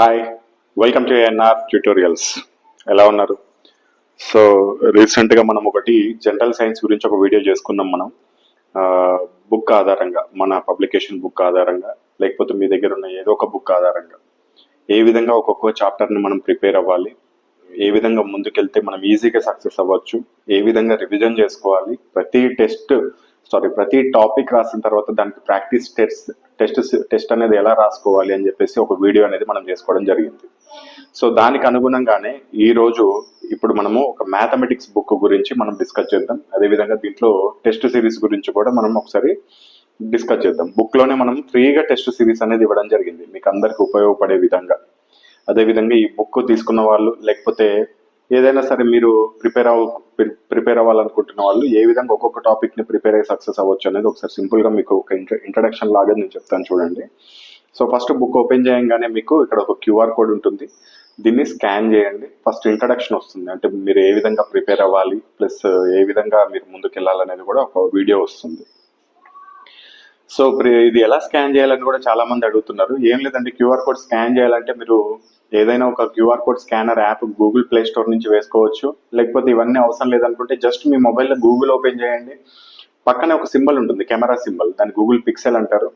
Hi welcome to NR tutorials ఎలా ఉన్నారు? So రీసెంట్గా మనం ఒకటి జనరల్ సైన్స్ గురించి ఒక వీడియో చేసుకున్నాం మనం. బుక్ ఆధారంగా మన పబ్లికేషన్ బుక్ ఆధారంగా లేకపోతే మీ దగ్గర ఉన్న ఏదో ఒక బుక్ ఆధారంగా. ఏ విధంగా ఒక్కొక్క చాప్టర్ని మనం ప్రిపేర్ అవ్వాలి ఏ విధంగా ముందుకెళ్తే మనం ఈజీగా సక్సెస్ అవ్వచ్చు ఏ విధంగా రివిజన్ చేసుకోవాలి ప్రతి టెస్ట్ సారీ ప్రతి టాపిక్ రాసిన తర్వాత దానికి ప్రాక్టీస్ టెస్ట్ టెస్ట్ టెస్ట్ అనేది ఎలా రాసుకోవాలి అని చెప్పేసి ఒక వీడియో అనేది మనం చేసుకోవడం జరిగింది. సో దానికి అనుగుణంగానే ఈ రోజు ఇప్పుడు మనము ఒక మ్యాథమెటిక్స్ బుక్ గురించి మనం డిస్కస్ చేద్దాం. అదేవిధంగా దీంట్లో టెస్ట్ సిరీస్ గురించి కూడా మనం ఒకసారి డిస్కస్ చేద్దాం. బుక్లోనే మనం ఫ్రీగా టెస్ట్ సిరీస్ అనేది ఇవ్వడం జరిగింది. మీకు అందరికి ఉపయోగపడే విధంగా. అదేవిధంగా ఈ బుక్ తీసుకున్న వాళ్ళు లేకపోతే ఏదైనా సరే మీరు ప్రిపేర్ అవ్వ ప్రిపేర్ అవ్వాలనుకుంటున్న వాళ్ళు ఏ విధంగా ఒక్కొక్క టాపిక్ని ప్రిపేర్ అయ్యి సక్సెస్ అవ్వచ్చు అనేది ఒకసారి సింపుల్గా మీకు ఒక ఇంట్రడక్షన్ లాగా నేను చెప్తాను చూడండి. సో ఫస్ట్ బుక్ ఓపెన్ చేయంగానే మీకు ఇక్కడ ఒక క్యూఆర్ కోడ్ ఉంటుంది. దీన్ని స్కాన్ చేయండి. ఫస్ట్ ఇంట్రడక్షన్ వస్తుంది. అంటే మీరు ఏ విధంగా ప్రిపేర్ అవ్వాలి ప్లస్ ఏ విధంగా మీరు ముందుకు వెళ్ళాలనేది కూడా ఒక వీడియో వస్తుంది. సో ఇప్పుడు ఇది ఎలా స్కాన్ చేయాలని కూడా చాలా మంది అడుగుతున్నారు. ఏం లేదండి క్యూఆర్ కోడ్ స్కాన్ చేయాలంటే మీరు ఏదైనా ఒక QR code scanner app Google Play Store నుంచి వేసుకోవచ్చు. లేకపోతే ఇవన్నీ అవసరం లేదనుకుంటే జస్ట్ మీ మొబైల్లో గూగుల్ ఓపెన్ చేయండి. పక్కనే ఒక సింబల్ ఉంటుంది కెమెరా సింబల్ దాన్ని గూగుల్ పిక్సెల్ అంటారు.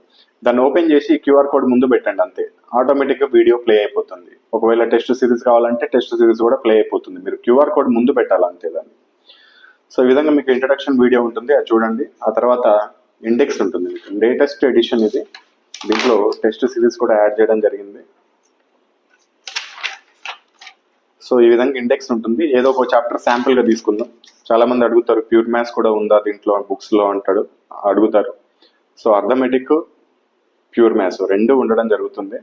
దాన్ని ఓపెన్ చేసి క్యూఆర్ కోడ్ ముందు పెట్టండి అంతే. ఆటోమేటిక్గా వీడియో ప్లే అయిపోతుంది. ఒకవేళ టెస్ట్ సిరీస్ కావాలంటే టెస్ట్ సిరీస్ కూడా ప్లే అయిపోతుంది. మీరు క్యూఆర్ కోడ్ ముందు పెట్టాలి అంతే దాన్ని. సో ఈ విధంగా మీకు ఇంట్రడక్షన్ వీడియో ఉంటుంది అది చూడండి. ఆ తర్వాత ఇండెక్స్ ఉంటుంది. మీకు లేటెస్ట్ ఎడిషన్ ఇది. దీంట్లో టెస్ట్ సిరీస్ కూడా యాడ్ చేయడం జరిగింది. సో ఈ విధంగా ఇండెక్స్ ఉంటుంది. ఏదో ఒక చాప్టర్ శాంపుల్గా తీసుకుందాం. చాలా మంది అడుగుతారు ప్యూర్ మ్యాథ్స్ కూడా ఉందా దీంట్లో? బుక్స్లో అంటాడు. అడుగుతారు. సో అర్థమెటిక్ ప్యూర్ మ్యాథ్స్ రెండు ఉండడం జరుగుతుంది.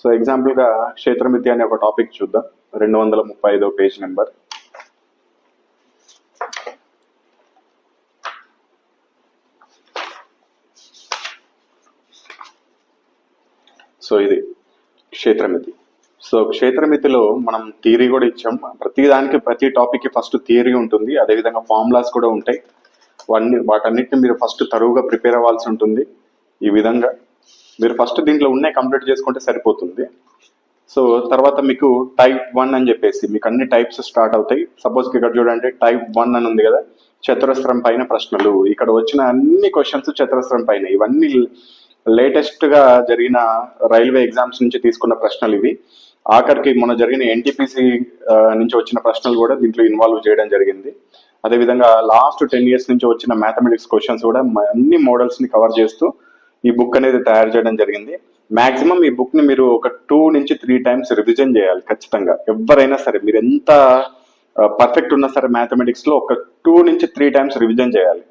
సో ఎగ్జాంపుల్గా క్షేత్రమిద్య క్షేత్రమితి అనే ఒక టాపిక్ చూద్దాం. రెండు వందల ముప్పై ఐదో పేజ్ నెంబర్ సో ఇది క్షేత్రమితి. సో క్షేత్రమితిలో మనం థియరీ కూడా ఇచ్చాం. ప్రతి దానికి ప్రతి టాపిక్కి ఫస్ట్ థియరీ ఉంటుంది. అదేవిధంగా ఫార్ములాస్ కూడా ఉంటాయి. వాటిని వాటన్నిటిని మీరు ఫస్ట్ తరువుగా ప్రిపేర్ అవ్వాల్సి ఉంటుంది. ఈ విధంగా మీరు ఫస్ట్ దీంట్లో ఉన్నాయి కంప్లీట్ చేసుకుంటే సరిపోతుంది. సో తర్వాత మీకు టైప్ వన్ అని చెప్పేసి మీకు అన్ని టైప్స్ స్టార్ట్ అవుతాయి. సపోజ్ ఇక్కడ చూడండి టైప్ వన్ అని ఉంది కదా చతురస్రం పైన ప్రశ్నలు. ఇక్కడ వచ్చిన అన్ని క్వశ్చన్స్ చతురస్రం పైన. ఇవన్నీ లేటెస్ట్గా జరిగిన రైల్వే ఎగ్జామ్స్ నుంచి తీసుకున్న ప్రశ్నలు ఇవి. ఆఖరికి మొన్న జరిగిన ఎన్టీపీసీ నుంచి వచ్చిన ప్రశ్నలు కూడా దీంట్లో ఇన్వాల్వ్ చేయడం జరిగింది. అదేవిధంగా లాస్ట్ టెన్ ఇయర్స్ నుంచి వచ్చిన మ్యాథమెటిక్స్ క్వశ్చన్స్ కూడా అన్ని మోడల్స్ని కవర్ చేస్తూ ఈ బుక్ అనేది తయారు చేయడం జరిగింది. మాక్సిమం ఈ బుక్ని మీరు ఒక టూ నుంచి త్రీ టైమ్స్ రివిజన్ చేయాలి ఖచ్చితంగా. ఎవరైనా సరే మీరు ఎంత పర్ఫెక్ట్ ఉన్నా సరే మ్యాథమెటిక్స్లో ఒక టూ నుంచి త్రీ టైమ్స్ రివిజన్ చేయాలి.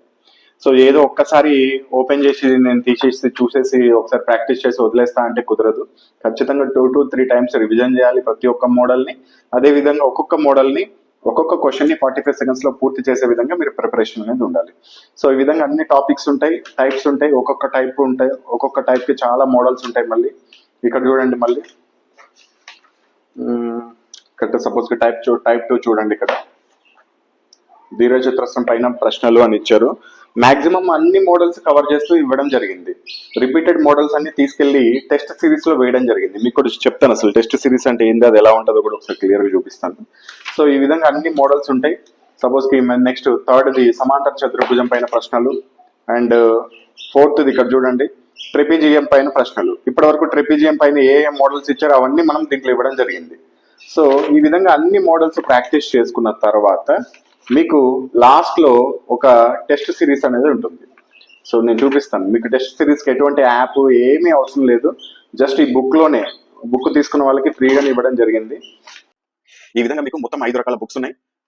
సో ఏదో ఒక్కసారి ఓపెన్ చేసి నేను తీసేసి చూసేసి ఒకసారి ప్రాక్టీస్ చేసి వదిలేస్తా అంటే కుదరదు. ఖచ్చితంగా two to three times revision చేయాలి ప్రతి ఒక్క మోడల్ని అదే విధంగా ఒక్కొక్క మోడల్ని ఒక్కొక్క క్వశ్చన్ని ఫార్టీ ఫైవ్ సెకండ్స్లో పూర్తి చేసే విధంగా మీరు ప్రిపరేషన్ అనేది ఉండాలి. సో ఈ విధంగా అన్ని టాపిక్స్ ఉంటాయి టైప్స్ ఉంటాయి ఒక్కొక్క టైప్ ఉంటాయి ఒక్కొక్క టైప్కి చాలా మోడల్స్ ఉంటాయి మళ్ళీ. ఇక్కడ చూడండి మళ్ళీ. ఇక్కడ సపోజ్ టైప్ చూ టైప్ టూ చూడండి ఇక్కడ. దీర్ఘచతురస్రం పైన ప్రశ్నలు అని ఇచ్చారు. మాక్సిమం అన్ని మోడల్స్ కవర్ చేస్తూ ఇవ్వడం జరిగింది. రిపీటెడ్ మోడల్స్ అన్ని తీసుకెళ్ళి టెస్ట్ సిరీస్లో వేయడం జరిగింది. మీకు కూడా చెప్తాను అసలు టెస్ట్ సిరీస్ అంటే ఏంది అది ఎలా ఉంటుందో కూడా ఒకసారి క్లియర్గా చూపిస్తాను. సో ఈ విధంగా అన్ని మోడల్స్ ఉంటాయి. సపోజ్కి నెక్స్ట్ థర్డ్ ది సమాంతర చతుర్భుజం పైన ప్రశ్నలు అండ్ ఫోర్త్ ది ఇక్కడ చూడండి ట్రెపిజియం పైన ప్రశ్నలు. ఇప్పటి వరకు ట్రెపిజియం పైన ఏ ఏ మోడల్స్ ఇచ్చారో అవన్నీ మనం దీంట్లో ఇవ్వడం జరిగింది. సో ఈ విధంగా అన్ని మోడల్స్ ప్రాక్టీస్ చేసుకున్న తర్వాత మీకు లాస్ట్లో ఒక టెస్ట్ సిరీస్ అనేది ఉంటుంది. సో నేను చూపిస్తాను. మీకు టెస్ట్ సిరీస్కి ఎటువంటి యాప్ ఏమీ అవసరం లేదు. జస్ట్ ఈ బుక్లోనే బుక్ తీసుకున్న వాళ్ళకి ఫ్రీగా ఇవ్వడం జరిగింది. ఈ విధంగా మీకు మొత్తం ఐదు రకాల బుక్స్ ఉన్నాయి.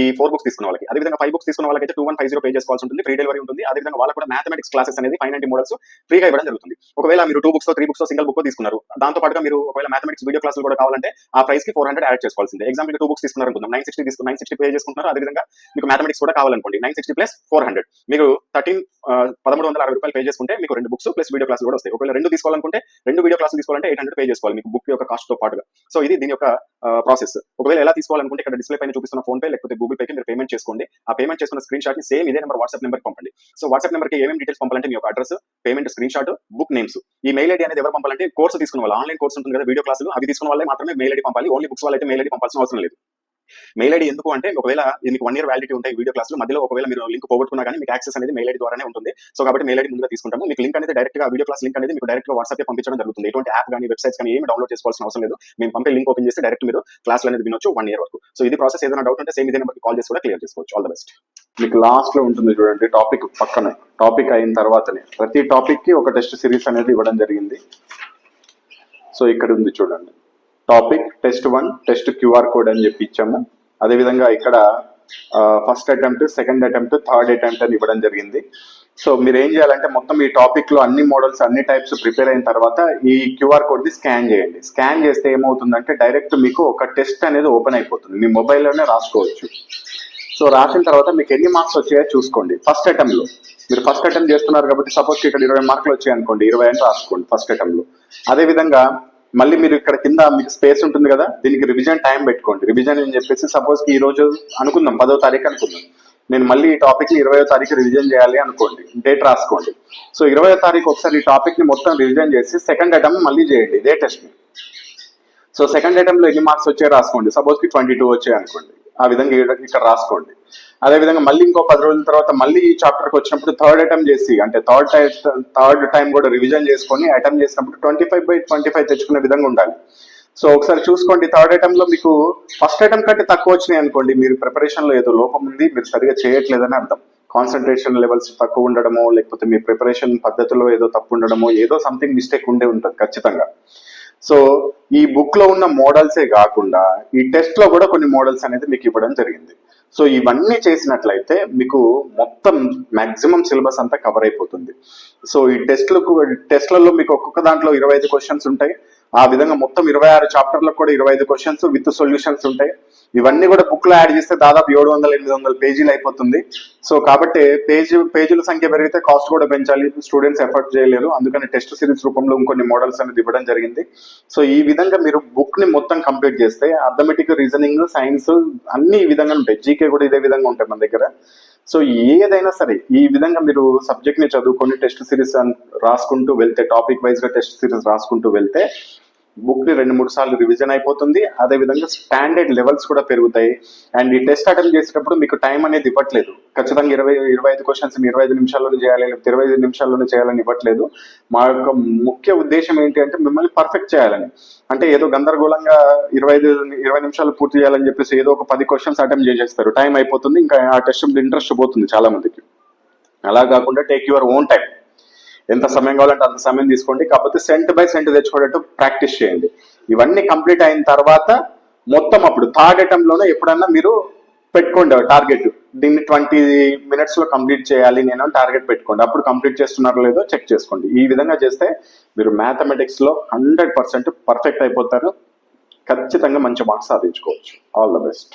ఈ ఫోర్ బుక్స్ తీసుకున్న వాళ్ళకి. అదేవిధంగా ఫైవ్ బుక్స్ తీసుకున్న వాళ్ళకి two one five zero pay చేసుకోవాల్సి ఉంటుంది ఫ్రీ డెలివరీ ఉంటుంది. అదేవిధంగా వాళ్ళకి కూడా మ్యాథమెటిక్స్ క్లాసెస్ అనేది ఫైవ్ నైన్టీ మోడల్స్ ఫ్రీగా ఇవ్వడం జరుగుతుంది. ఒకవేళ మీరు two books three books single book తీసుకున్నారు దాంతో పాటుగా మీరు ఒకవేళ మ్యాథమెటిక్స్ వీడియో క్లాసులు కూడా కావాలంటే ఆ ప్రైస్కి ఫోర్ హండ్రెడ్ యాడ్ చేసుకోవాల్సింది. ఎగ్జాంపుల్ టూ బుక్స్ తీసుకున్నారు అనుకుందాం. నైన్ సిక్స్టీ తీసుకుని నైన్ సిక్స్టీ పే చేసుకుంటున్నారు. అదేవిధంగా మీకు మ్యాథమెటిక్స్ కూడా కావాలనుకోండి. Nine sixty plus four hundred మీకు థర్టీన్ పదమూడు వందల అరవై రూపాయలు పే చేసుకుంటే మీకు రెండు బుక్స్ ప్లస్ వీడియో క్లాసులు కూడా వస్తాయి. ఒకవేళ రెండు తీసుకోవాలనుకుంటే రెండు వీడియో క్లాసులు తీసుకోవాలంటే ఎయిట్ హండ్రెడ్ పే చేసుకోవాలి మీకు బుక్ యొక్క కాస్ట్తో పాటుగా. సో ఇది దీని యొక్క ప్రాసెస్ ఒకవేళ ఎలా తీసుకోవాలనుకుంటే ఇక్కడ డిస్ప్లే పైన చూపిస్తున్న ఫోన్ పే లేకపోతే గూగుల్ పేకి మీరు పేమెంట్ చేసుకోండి. ఆ పేమెంట్ చేసుకున్న స్క్రీన్ షాట్ని సేమ్ ఇదే నెంబర్ వాట్సాప్ నెంబర్ పంపండి. సో వాట్సాప్ నెంబర్కి ఏమేమి డీటెయిల్స్ పంపాలంటే మీ యొక్క address payment screenshot book names email ID అనేది ఎవరు పంపాలంటే కోర్సు తీసుకున్న వాళ్ళు. ఆన్లైన్ కోర్స్ ఉంటుంది కదా వీడియో క్లాసులు అవి తీసుకున్న వాళ్ళే మాత్రమే మెయిల్ ఐడి పంపాలి. ఓన్లీ బుక్స్ వాళ్ళైతే మెయిల్ ఐడి పంపాల్సిన అవసరం లేదు. మెయిల్ ఐడి ఎందుకు అంటే ఒకవేళ మీకు వన్ ఇయర్ వ్యాలిడిటీ ఉంటాయి వీడియో క్లాసులు మధ్యలో ఒకవేళ మీరు లింక్ పోగొట్టుకున్నా కానీ మీకు యాక్సెస్ అనేది మెయిల్ ఐడి ద్వారానే ఉంటుంది. సో కాబట్టి మెయిల్ ఐడి ముందుగా తీసుకుంటాము. మీకు లింక్ అనేది డైరెక్ట్గా వీడియో క్లాస్ లింక్ అనేది మీకు డైరెక్ట్గా వాట్సాప్ పంపించడం జరుగుతుంది. ఎటువంటి యాప్ కానీ వెబ్సైట్స్ కానీ ఏమి డౌన్లోడ్ చేసుకోవాల్సిన అవసరం లేదు. మేము పంపే లింక్ ఓపెన్ చేస్తే డైరెక్ట్ మీరు క్లాస్ అనేది వినొచ్చు వన్ ఇయర్ వరకు. సో ఇది ప్రాసెస్ ఏదైనా డౌట్ ఉంటే సేమ్ ఇదే నెంబర్కి కాల్ చేసి కూడా క్లియర్ చేసుకోవచ్చు. ఆల్ ద బెస్ట్ మీకు లాస్ట్లో ఉంటుంది చూడండి టాపిక్ పక్కనే. టాపిక్ అయిన తర్వాతనే. ప్రతి టాపిక్కి ఒక టెస్ట్ సిరీస్ అనేది ఇవ్వడం జరిగింది. సో ఇక్కడ ఉంది చూడండి. Topic test one test QR code అని చెప్పి ఇచ్చాము. అదేవిధంగా ఇక్కడ first attempt second attempt third attempt అని ఇవ్వడం జరిగింది. సో మీరు ఏం చేయాలంటే మొత్తం ఈ టాపిక్లో అన్ని మోడల్స్ అన్ని టైప్స్ ప్రిపేర్ అయిన తర్వాత ఈ క్యూఆర్ కోడ్ని స్కాన్ చేయండి. స్కాన్ చేస్తే ఏమవుతుందంటే డైరెక్ట్ మీకు ఒక టెస్ట్ అనేది ఓపెన్ అయిపోతుంది. మీ మొబైల్లోనే రాసుకోవచ్చు. సో రాసిన తర్వాత మీకు ఎన్ని మార్క్స్ వచ్చాయో చూసుకోండి. ఫస్ట్ అటెంప్ట్లో. మీరు ఫస్ట్ అటెంప్ట్ చేస్తున్నారు కాబట్టి సపోజ్ ఇక్కడ ఇరవై మార్కులు వచ్చాయి అనుకోండి ఇరవై అని రాసుకోండి ఫస్ట్ అటెంప్ట్లో. అదే విధంగా మళ్ళీ మీరు ఇక్కడ కింద మీకు స్పేస్ ఉంటుంది కదా దీనికి రివిజన్ టైం పెట్టుకోండి. రివిజన్ అని చెప్పేసి సపోజ్ ఈ రోజు అనుకుందాం పదో తారీఖు అనుకుందాం. నేను మళ్ళీ ఈ టాపిక్ని ఇరవయో తారీఖు రివిజన్ చేయాలి అనుకోండి. డేట్ రాసుకోండి. సో ఇరవయో తారీఖు ఒకసారి ఈ టాపిక్ని మొత్తం రివిజన్ చేసి సెకండ్ ఐటమ్ మళ్ళీ చేయండి ఇదే టెస్ట్ సో సెకండ్ ఐటమ్లో ఎన్ని మార్క్స్ వచ్చాయి రాసుకోండి. సపోజ్కి ట్వంటీ టూ వచ్చాయి అనుకోండి ఆ విధంగా ఇక్కడ- ఇక్కడ రాసుకోండి. అదే విధంగా మళ్ళీ ఇంకో పది రోజుల తర్వాత మళ్ళీ ఈ చాప్టర్కి వచ్చినప్పుడు థర్డ్ అటెంప్ట్ చేసి అంటే థర్డ్ టైం థర్డ్ టైం కూడా రివిజన్ చేసుకొని అటెంప్ట్ చేసినప్పుడు twenty five by twenty five తెచ్చుకునే విధంగా ఉండాలి. సో ఒకసారి చూసుకోండి థర్డ్ అటెంప్ట్లో మీకు ఫస్ట్ అటెంప్ట్ కంటే తక్కువ వచ్చినాయి అనుకోండి మీరు ప్రిపరేషన్లో ఏదో లోపం ఉంది మీరు సరిగా చేయట్లేదని అర్థం. కాన్సన్ట్రేషన్ లెవెల్స్ తక్కువ ఉండడమో లేకపోతే మీ ప్రిపరేషన్ పద్ధతిలో ఏదో తప్పు ఉండడమో ఏదో సంథింగ్ మిస్టేక్ ఉండే ఉంటుంది ఖచ్చితంగా. సో ఈ బుక్లో ఉన్న మోడల్సే కాకుండా ఈ టెస్ట్లో కూడా కొన్ని మోడల్స్ అనేది మీకు ఇవ్వడం జరిగింది. సో ఇవన్నీ చేసినట్లయితే మీకు మొత్తం మాక్సిమం సిలబస్ అంతా కవర్ అయిపోతుంది. సో ఈ టెస్ట్లకు టెస్ట్లలో మీకు ఒక్కొక్క దాంట్లో ఇరవై ఐదు క్వశ్చన్స్ ఉంటాయి. ఆ విధంగా మొత్తం ఇరవై ఆరు చాప్టర్లకు కూడా ఇరవై ఐదు క్వశ్చన్స్ విత్ సొల్యూషన్స్ ఉంటాయి. ఇవన్నీ కూడా బుక్లో యాడ్ చేస్తే దాదాపు ఏడు వందల ఎనిమిది వందల పేజీలు అయిపోతుంది. సో కాబట్టి పేజీ పేజీల సంఖ్య పెరిగితే కాస్ట్ కూడా పెంచాలి. స్టూడెంట్స్ ఎఫర్ట్ చేయలేరు. అందుకని టెస్ట్ సిరీస్ రూపంలో ఇంకొన్ని మోడల్స్ అనేది ఇవ్వడం జరిగింది. సో ఈ విధంగా మీరు బుక్ని మొత్తం కంప్లీట్ చేస్తే అథమెటిక్ రీజనింగ్ సైన్స్ అన్ని ఈ విధంగా ఉంటాయి. జీకే కూడా ఇదే విధంగా ఉంటాయి మన దగ్గర. సో ఏదైనా సరే ఈ విధంగా మీరు సబ్జెక్ట్ని చదువుకొని టెస్ట్ సిరీస్ రాసుకుంటూ వెళ్తే టాపిక్ వైజ్గా టెస్ట్ సిరీస్ రాసుకుంటూ వెళ్తే బుక్ని రెండు మూడు సార్లు రివిజన్ అయిపోతుంది. అదే విధంగా స్టాండర్డ్ లెవెల్స్ కూడా పెరుగుతాయి. అండ్ ఈ టెస్ట్ అటెంప్ట్ చేసేటప్పుడు మీకు టైం అనేది ఇవ్వట్లేదు. ఖచ్చితంగా ఇరవై ఇరవై ఐదు క్వశ్చన్స్ ఇరవై ఐదు నిమిషాల్లోనే చేయాలి లేకపోతే ఇరవై ఐదు నిమిషాల్లోనే చేయాలని ఇవ్వట్లేదు. మా యొక్క ముఖ్య ఉద్దేశం ఏంటి అంటే మిమ్మల్ని పర్ఫెక్ట్ చేయాలని. అంటే ఏదో గందరగోళంగా ఇరవై ఐదు ఇరవై నిమిషాలు పూర్తి చేయాలని చెప్పేసి ఏదో ఒక పది క్వశ్చన్స్ అటెంప్ట్ చేసేస్తారు. టైం అయిపోతుంది ఇంకా ఆ టెస్ట్ ఇంట్రెస్ట్ పోతుంది చాలా మందికి అలా కాకుండా టేక్ యువర్ ఓన్ టైం. ఎంత సమయం కావాలంటే అంత సమయం తీసుకోండి. కాకపోతే సెంట్ బై సెంట్ తెచ్చుకునేట్టు ప్రాక్టీస్ చేయండి. ఇవన్నీ కంప్లీట్ అయిన తర్వాత మొత్తం అప్పుడు థర్డ్ అటెంప్ట్లోనే ఎప్పుడన్నా మీరు పెట్టుకోండి. టార్గెట్ దీన్ని ట్వంటీ మినిట్స్లో కంప్లీట్ చేయాలి. నేను టార్గెట్ పెట్టుకోండి. అప్పుడు కంప్లీట్ చేస్తున్నారో లేదో చెక్ చేసుకోండి. ఈ విధంగా చేస్తే మీరు మ్యాథమెటిక్స్లో హండ్రెడ్ పర్సెంట్ పర్ఫెక్ట్ అయిపోతారు. ఖచ్చితంగా మంచి మార్క్స్ సాధించుకోవచ్చు. All the best